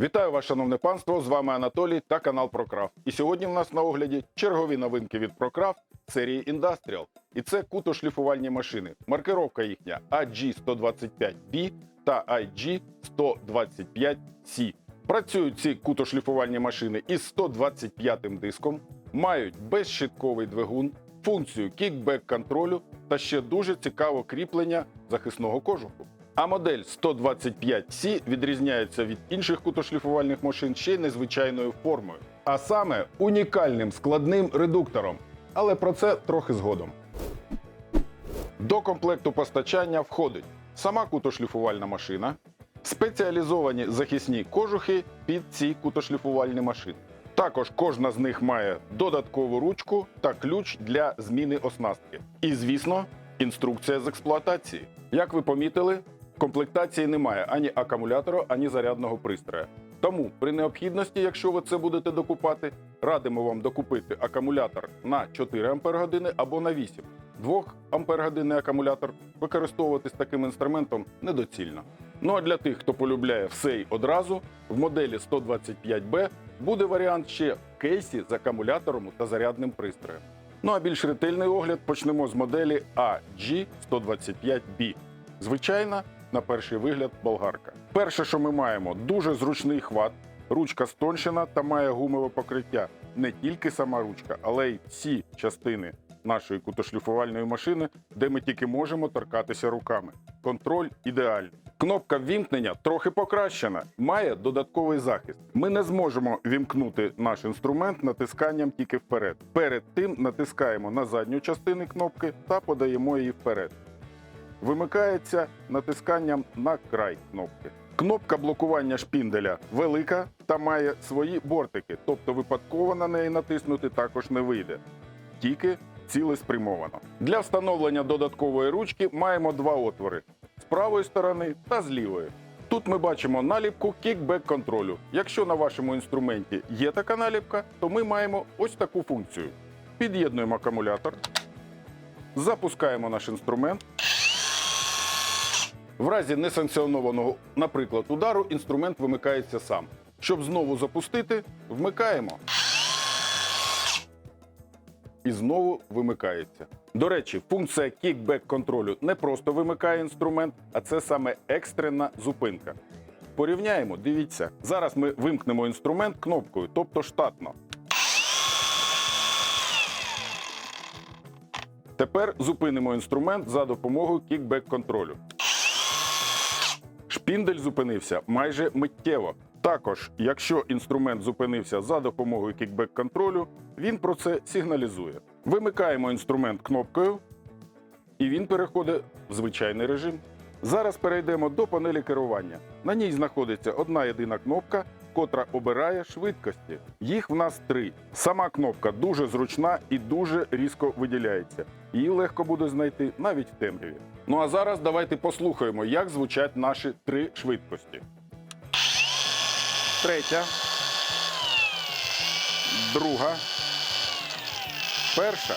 Вітаю вас, шановне панство! З вами Анатолій та канал ProCraft. І сьогодні в нас на огляді чергові новинки від ProCraft серії Industrial. І це кутошліфувальні машини. Маркировка їхня AG125B та IG125C. Працюють ці кутошліфувальні машини із 125 диском, мають безщитковий двигун, функцію кікбек контролю та ще дуже цікаве кріплення захисного кожуху. А модель 125C відрізняється від інших кутошліфувальних машин ще й незвичайною формою, а саме унікальним складним редуктором. Але про це трохи згодом. До комплекту постачання входить сама кутошліфувальна машина, спеціалізовані захисні кожухи під ці кутошліфувальні машини. Також кожна з них має додаткову ручку та ключ для зміни оснастки. І, звісно, інструкція з експлуатації. Як ви помітили, комплектації немає ані акумулятора, ані зарядного пристрою. Тому при необхідності, якщо ви це будете докупати, радимо вам докупити акумулятор на 4 Ах або на 8. 2 Ах акумулятор використовувати з таким інструментом недоцільно. Ну а для тих, хто полюбляє все й одразу, в моделі 125B буде варіант ще в кейсі з акумулятором та зарядним пристроєм. Ну а більш ретельний огляд почнемо з моделі AG125B. Звичайна, на перший вигляд, болгарка. Перше, що ми маємо, дуже зручний хват, ручка стоншена та має гумове покриття. Не тільки сама ручка, але й всі частини нашої кутошліфувальної машини, де ми тільки можемо торкатися руками. Контроль ідеальний. Кнопка ввімкнення трохи покращена, має додатковий захист. Ми не зможемо вімкнути наш інструмент натисканням тільки вперед. Перед тим натискаємо на задню частину кнопки та подаємо її вперед. Вимикається натисканням на край кнопки. Кнопка блокування шпінделя велика та має свої бортики, тобто випадково на неї натиснути також не вийде. Тільки цілеспрямовано. Для встановлення додаткової ручки маємо два отвори з правої сторони та з лівої. Тут ми бачимо наліпку кікбек контролю. Якщо на вашому інструменті є така наліпка, то ми маємо ось таку функцію. Під'єднуємо акумулятор, запускаємо наш інструмент. В разі несанкціонованого, наприклад, удару, інструмент вимикається сам. Щоб знову запустити, вмикаємо. І знову вимикається. До речі, функція кікбек контролю не просто вимикає інструмент, а це саме екстрена зупинка. Порівняємо, дивіться. Зараз ми вимкнемо інструмент кнопкою, тобто штатно. Тепер зупинимо інструмент за допомогою кікбек контролю. Шпіндель зупинився майже миттєво. Також, якщо інструмент зупинився за допомогою кікбек контролю, він про це сигналізує. Вимикаємо інструмент кнопкою, і він переходить в звичайний режим. Зараз перейдемо до панелі керування. На ній знаходиться одна єдина кнопка, котра обирає швидкості. Їх в нас три. Сама кнопка дуже зручна і дуже різко виділяється. Її легко буде знайти навіть в темряві. Ну а зараз давайте послухаємо, як звучать наші три швидкості. Третя. Друга. Перша.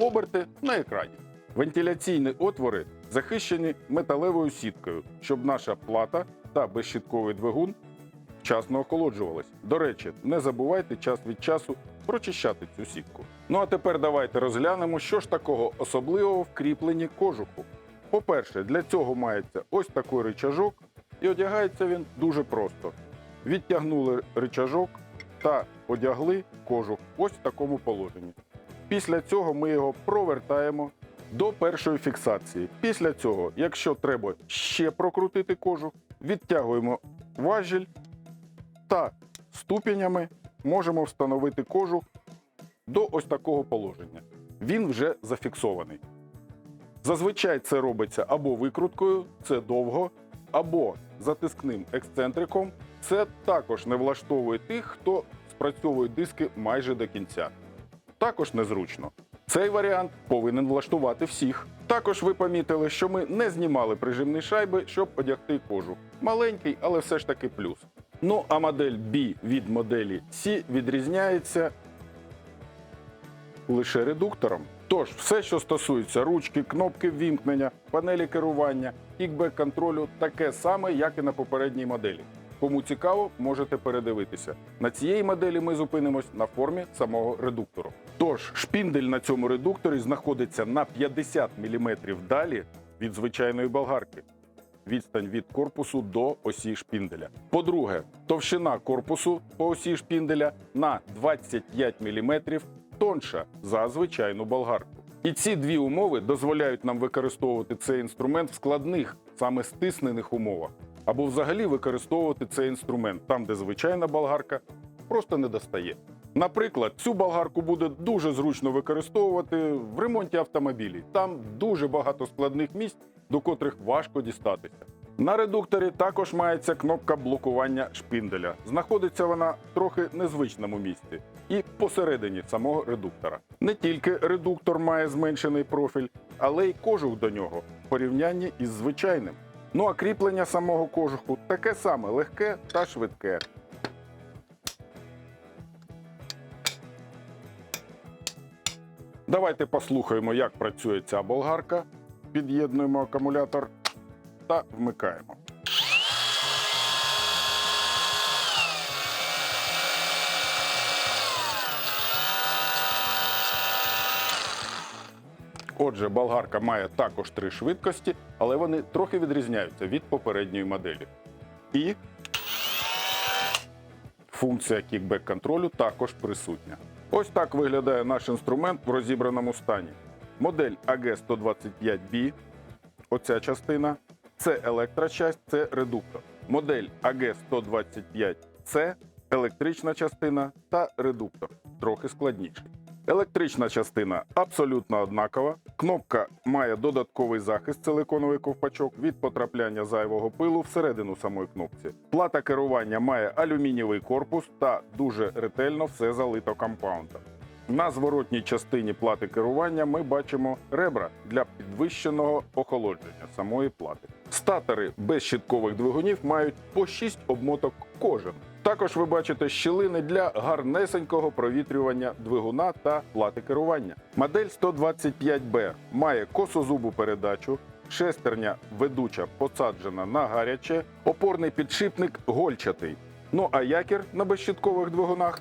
Оберти на екрані. Вентиляційні отвори захищені металевою сіткою, щоб наша плата та безщитковий двигун вчасно охолоджувались. До речі, не забувайте час від часу прочищати цю сітку. Ну а тепер давайте розглянемо, що ж такого особливого в кожуху. По-перше, для цього мається ось такий рычажок, і одягається він дуже просто. Відтягнули рычажок та одягли кожух ось в такому положенні. Після цього ми його провертаємо до першої фіксації. Після цього, якщо треба ще прокрутити кожух, відтягуємо важіль та ступенями можемо встановити кожух до ось такого положення. Він вже зафіксований. Зазвичай це робиться або викруткою, це довго, або затискним ексцентриком. Це також не влаштовує тих, хто спрацьовує диски майже до кінця. Також незручно. Цей варіант повинен влаштувати всіх. Також ви помітили, що ми не знімали прижимні шайби, щоб одягти кожух. Маленький, але все ж таки плюс. Ну а модель B від моделі C відрізняється лише редуктором. Тож, все, що стосується ручки, кнопки ввімкнення, панелі керування, кікбек контролю, таке саме, як і на попередній моделі. Кому цікаво, можете передивитися. На цієї моделі ми зупинимось на формі самого редуктору. Тож шпіндель на цьому редукторі знаходиться на 50 мм далі від звичайної болгарки. Відстань від корпусу до осі шпінделя. По-друге, товщина корпусу по осі шпінделя на 25 мм тонша за звичайну болгарку. І ці дві умови дозволяють нам використовувати цей інструмент в складних, саме стиснених умовах, або взагалі використовувати цей інструмент там, де звичайна болгарка просто не достає. Наприклад, цю болгарку буде дуже зручно використовувати в ремонті автомобілів. Там дуже багато складних місць, до котрих важко дістатися. На редукторі також мається кнопка блокування шпинделя. Знаходиться вона в трохи незвичному місці і посередині самого редуктора. Не тільки редуктор має зменшений профіль, але й кожух до нього в порівнянні із звичайним. Ну а кріплення самого кожуху таке саме легке та швидке. Давайте послухаємо, як працює ця болгарка. Під'єднуємо акумулятор та вмикаємо. Отже, болгарка має також три швидкості, але вони трохи відрізняються від попередньої моделі. І функція кікбек-контролю також присутня. Ось так виглядає наш інструмент в розібраному стані. Модель AG125B, оця частина, це електрочасть, це редуктор. Модель AG125C електрична частина та редуктор, трохи складніший. Електрична частина абсолютно однакова. Кнопка має додатковий захист силиконовий ковпачок від потрапляння зайвого пилу всередину самої кнопці. Плата керування має алюмінієвий корпус та дуже ретельно все залито компаундом. На зворотній частині плати керування ми бачимо ребра для підвищеного охолодження самої плати. Статори безщиткових двигунів мають по 6 обмоток кожен. Також ви бачите щілини для гарнесенького провітрювання двигуна та плати керування. Модель 125B має косозубу передачу, шестерня ведуча посаджена на гаряче, опорний підшипник гольчатий. Ну а якір на безщиткових двигунах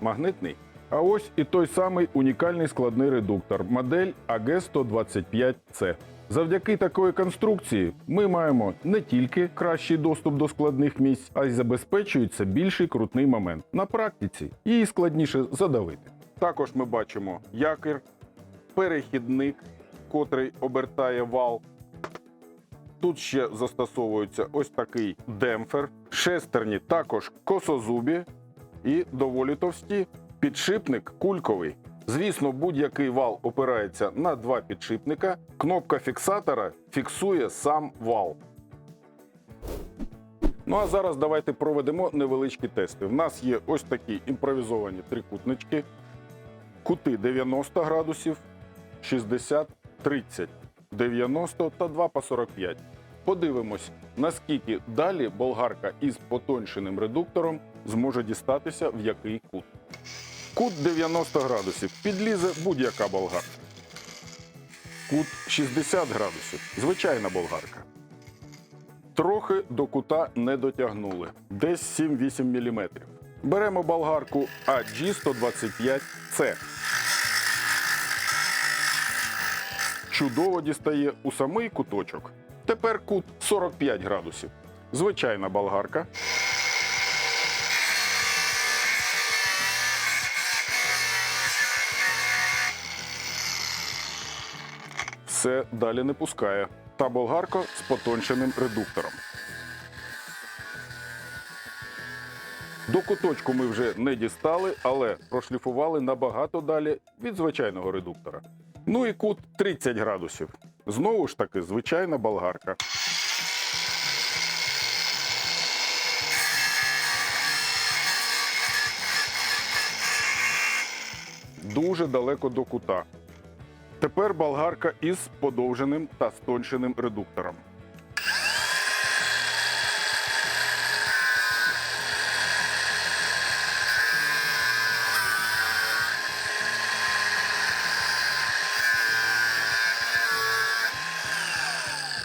магнитний. А ось і той самий унікальний складний редуктор модель AG125C. Завдяки такої конструкції ми маємо не тільки кращий доступ до складних місць, а й забезпечується більший крутний момент. На практиці її складніше задавити. Також ми бачимо якір, перехідник, котрий обертає вал. Тут ще застосовується ось такий демпфер. Шестерні також косозубі і доволі товсті. Підшипник кульковий. Звісно, будь-який вал опирається на два підшипника. Кнопка фіксатора фіксує сам вал. Ну а зараз давайте проведемо невеличкі тести. В нас є ось такі імпровізовані трикутнички, кути 90 градусів, 60, 30, 90 та 2 по 45. Подивимось, наскільки далі болгарка із потонченим редуктором зможе дістатися в який кут. Кут 90 градусів. Підлізе будь-яка болгарка. Кут 60 градусів. Звичайна болгарка. Трохи до кута не дотягнули. Десь 7-8 мм. Беремо болгарку AG125C. Чудово дістає у самий куточок. Тепер кут 45 градусів. Звичайна болгарка. Все далі не пускає. Та болгарка з потонченим редуктором. До куточку ми вже не дістали, але прошліфували набагато далі від звичайного редуктора. Ну і кут 30 градусів. Знову ж таки, звичайна болгарка. Дуже далеко до кута. Тепер болгарка із подовженим та стонченим редуктором.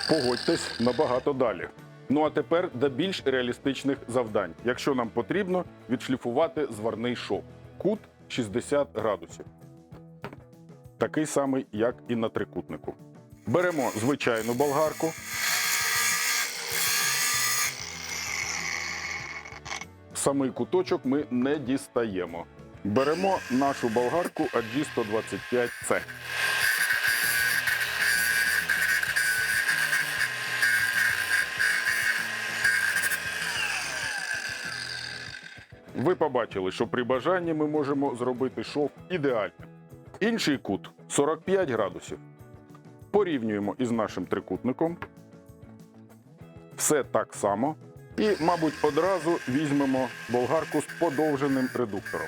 Погодьтесь набагато далі. Ну а тепер до більш реалістичних завдань. Якщо нам потрібно відшліфувати зварний шов. Кут 60 градусів. Такий самий, як і на трикутнику. Беремо звичайну болгарку. Самий куточок ми не дістаємо. Беремо нашу болгарку AG125C. Ви побачили, що при бажанні ми можемо зробити шов ідеальним. Інший кут 45 градусів. Порівнюємо із нашим трикутником. Все так само. І, мабуть, одразу візьмемо болгарку з подовженим редуктором.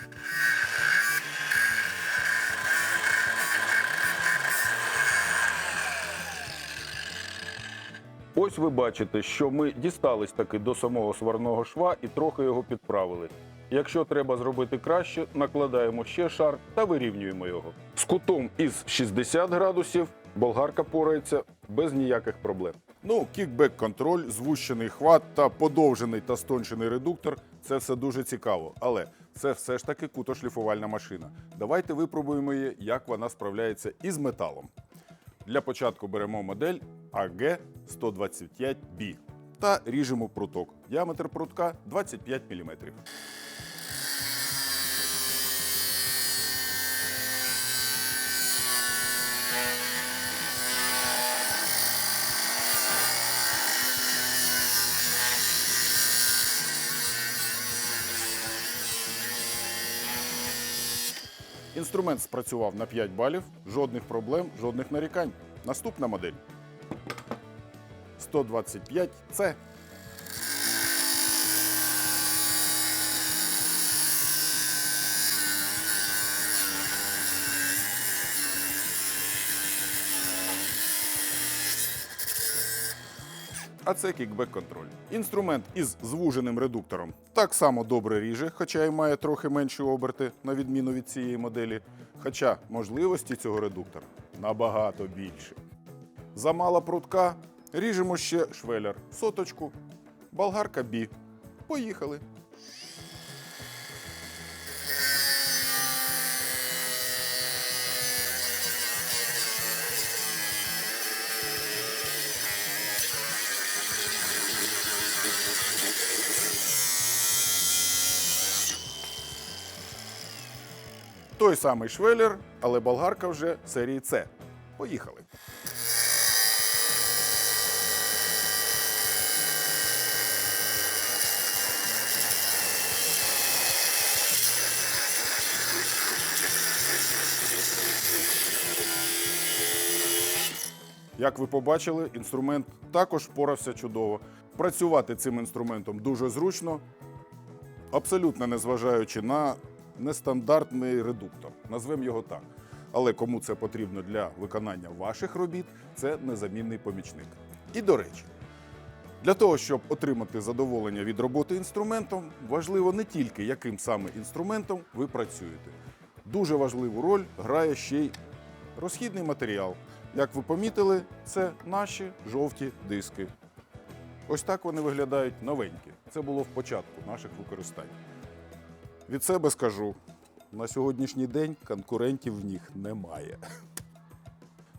Ось ви бачите, що ми дістались таки до самого сварного шва і трохи його підправили. Якщо треба зробити краще, накладаємо ще шар та вирівнюємо його. З кутом із 60 градусів болгарка порається без ніяких проблем. Ну, кікбек-контроль, звущений хват та подовжений та стончений редуктор це все дуже цікаво. Але це все ж таки кутошліфувальна машина. Давайте випробуємо її, як вона справляється із металом. Для початку беремо модель AG125B та ріжемо пруток. Діаметр прутка 25 мм. Інструмент спрацював на 5 балів, жодних проблем, жодних нарікань. Наступна модель 125C. А це кікбек-контроль. Інструмент із звуженим редуктором так само добре ріже, хоча й має трохи менші оберти, на відміну від цієї моделі. Хоча можливості цього редуктора набагато більше. Замала прутка, ріжемо ще швелер, соточку, болгарка бі. Поїхали. Той самий швелер, але болгарка вже серії С. Поїхали. Як ви побачили, інструмент також впорався чудово. Працювати цим інструментом дуже зручно, абсолютно незважаючи на нестандартний редуктор, назвемо його так. Але кому це потрібно для виконання ваших робіт, це незамінний помічник. І до речі, для того, щоб отримати задоволення від роботи інструментом, важливо не тільки яким саме інструментом ви працюєте. Дуже важливу роль грає ще й розхідний матеріал. Як ви помітили, це наші жовті диски. Ось так вони виглядають новенькі. Це було в початку наших використань. Від себе скажу, на сьогоднішній день конкурентів в них немає.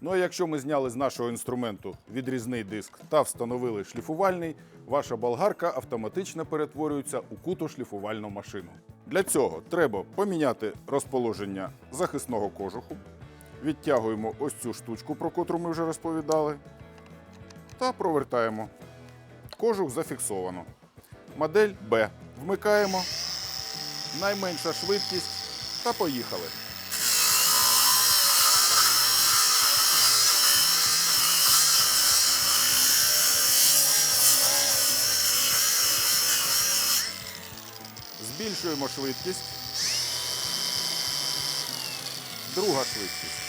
Ну а якщо ми зняли з нашого інструменту відрізний диск та встановили шліфувальний, ваша болгарка автоматично перетворюється у кутошліфувальну машину. Для цього треба поміняти розположення захисного кожуху, відтягуємо ось цю штучку, про котру ми вже розповідали, та провертаємо. Кожух зафіксовано. Модель Б. Вмикаємо. Найменша швидкість та поїхали. Збільшуємо швидкість. Друга швидкість.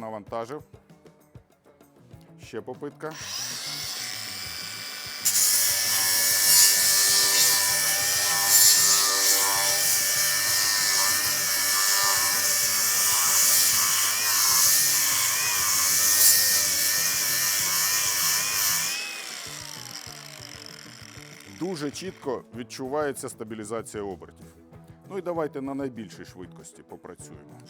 Навантажив. Ще попитка. Дуже чітко відчувається стабілізація обертів. Ну і давайте на найбільшій швидкості попрацюємо.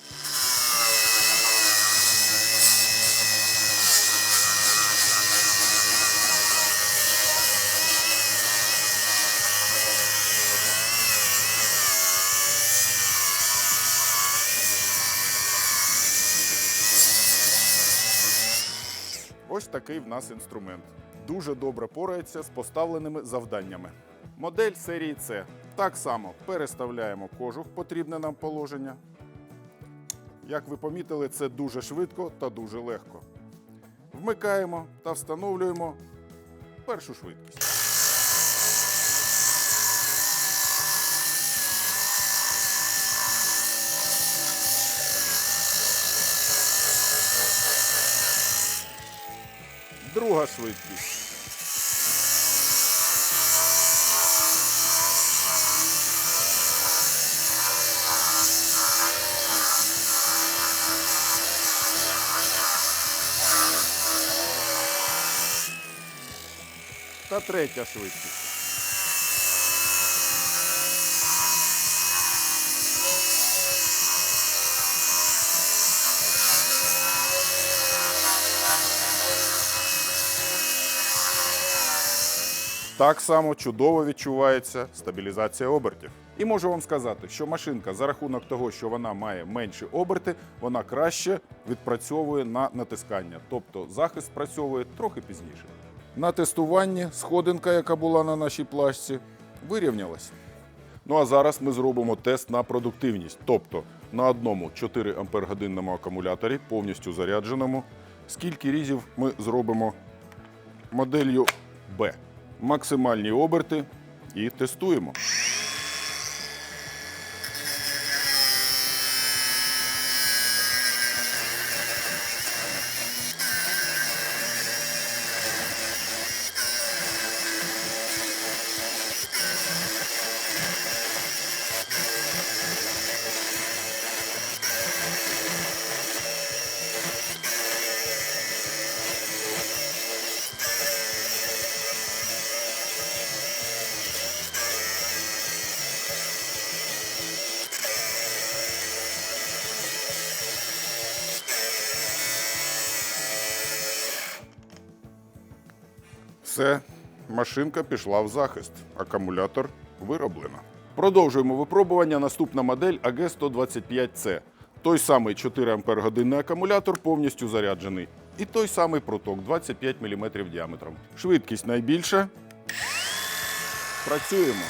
Такий в нас інструмент. Дуже добре порається з поставленими завданнями. Модель серії С. Так само переставляємо кожух потрібне нам положення. Як ви помітили, це дуже швидко та дуже легко. Вмикаємо та встановлюємо першу швидкість. Друга швидкість. Та третя швидкість. Так само чудово відчувається стабілізація обертів. І можу вам сказати, що машинка за рахунок того, що вона має менші оберти, вона краще відпрацьовує на натискання. Тобто захист спрацьовує трохи пізніше. На тестуванні сходинка, яка була на нашій плашці, вирівнялась. Ну а зараз ми зробимо тест на продуктивність. Тобто на одному 4 ампер годинному акумуляторі, повністю зарядженому. Скільки різів ми зробимо моделлю Б. Максимальні оберти і тестуємо. Все, машинка пішла в захист. Акумулятор вироблено. Продовжуємо випробування. Наступна модель AG125C. Той самий 4 Ампер годинний акумулятор повністю заряджений. І той самий проток 25 мм діаметром. Швидкість найбільша. Працюємо.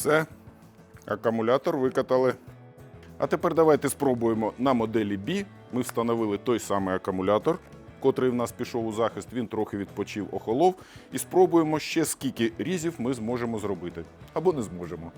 Все. Акумулятор викатали. А тепер давайте спробуємо на моделі B. Ми встановили той самий акумулятор, котрий в нас пішов у захист. Він трохи відпочив, охолов. І спробуємо ще скільки різів ми зможемо зробити. Або не зможемо.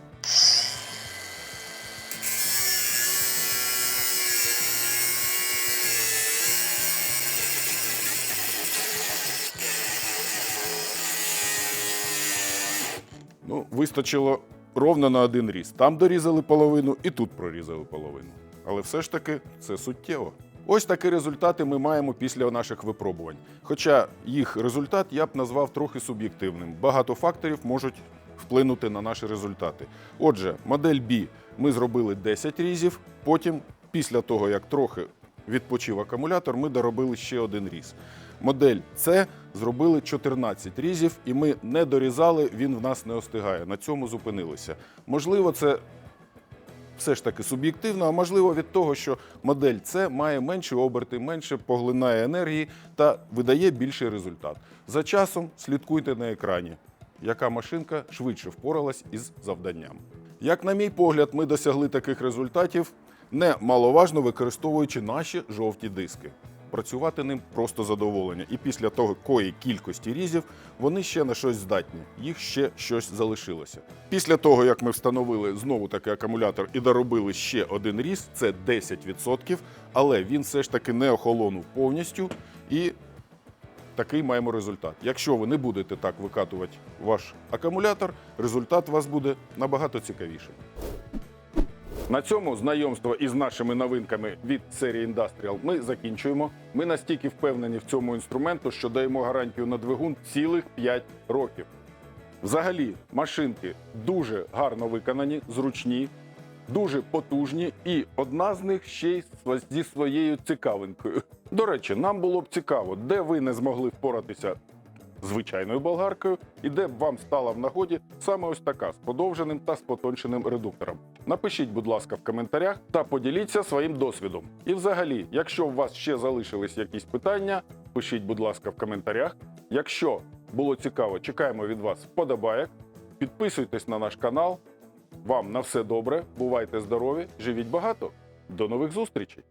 Ну, вистачило ровно на один різ. Там дорізали половину і тут прорізали половину. Але все ж таки це суттєво. Ось такі результати ми маємо після наших випробувань. Хоча їх результат я б назвав трохи суб'єктивним. Багато факторів можуть вплинути на наші результати. Отже, модель B ми зробили 10 різів, потім, після того, як трохи відпочив акумулятор, ми доробили ще один різ. Модель С зробили 14 різів, і ми не дорізали, він в нас не остигає. На цьому зупинилися. Можливо, це все ж таки суб'єктивно, а можливо від того, що модель С має менші оберти, менше поглинає енергії та видає більший результат. За часом слідкуйте на екрані, яка машинка швидше впоралась із завданням. Як на мій погляд, ми досягли таких результатів немаловажно використовуючи наші жовті диски. Працювати ним просто задоволення. І після такої кількості різів вони ще на щось здатні. Їх ще щось залишилося. Після того, як ми встановили знову такий акумулятор і доробили ще один різ, це 10%, але він все ж таки не охолонув повністю і такий маємо результат. Якщо ви не будете так викатувати ваш акумулятор, результат у вас буде набагато цікавіший. На цьому знайомство із нашими новинками від серії Industrial ми закінчуємо. Ми настільки впевнені в цьому інструменту, що даємо гарантію на двигун цілих 5 років. Взагалі, машинки дуже гарно виконані, зручні, дуже потужні, і одна з них ще й зі своєю цікавинкою. До речі, нам було б цікаво, де ви не змогли впоратися звичайною болгаркою, і де б вам стала в нагоді саме ось така з подовженим та з потонченим редуктором. Напишіть, будь ласка, в коментарях та поділіться своїм досвідом. І взагалі, якщо у вас ще залишились якісь питання, пишіть, будь ласка, в коментарях. Якщо було цікаво, чекаємо від вас вподобаєк. Підписуйтесь на наш канал. Вам на все добре, бувайте здорові, живіть багато. До нових зустрічей!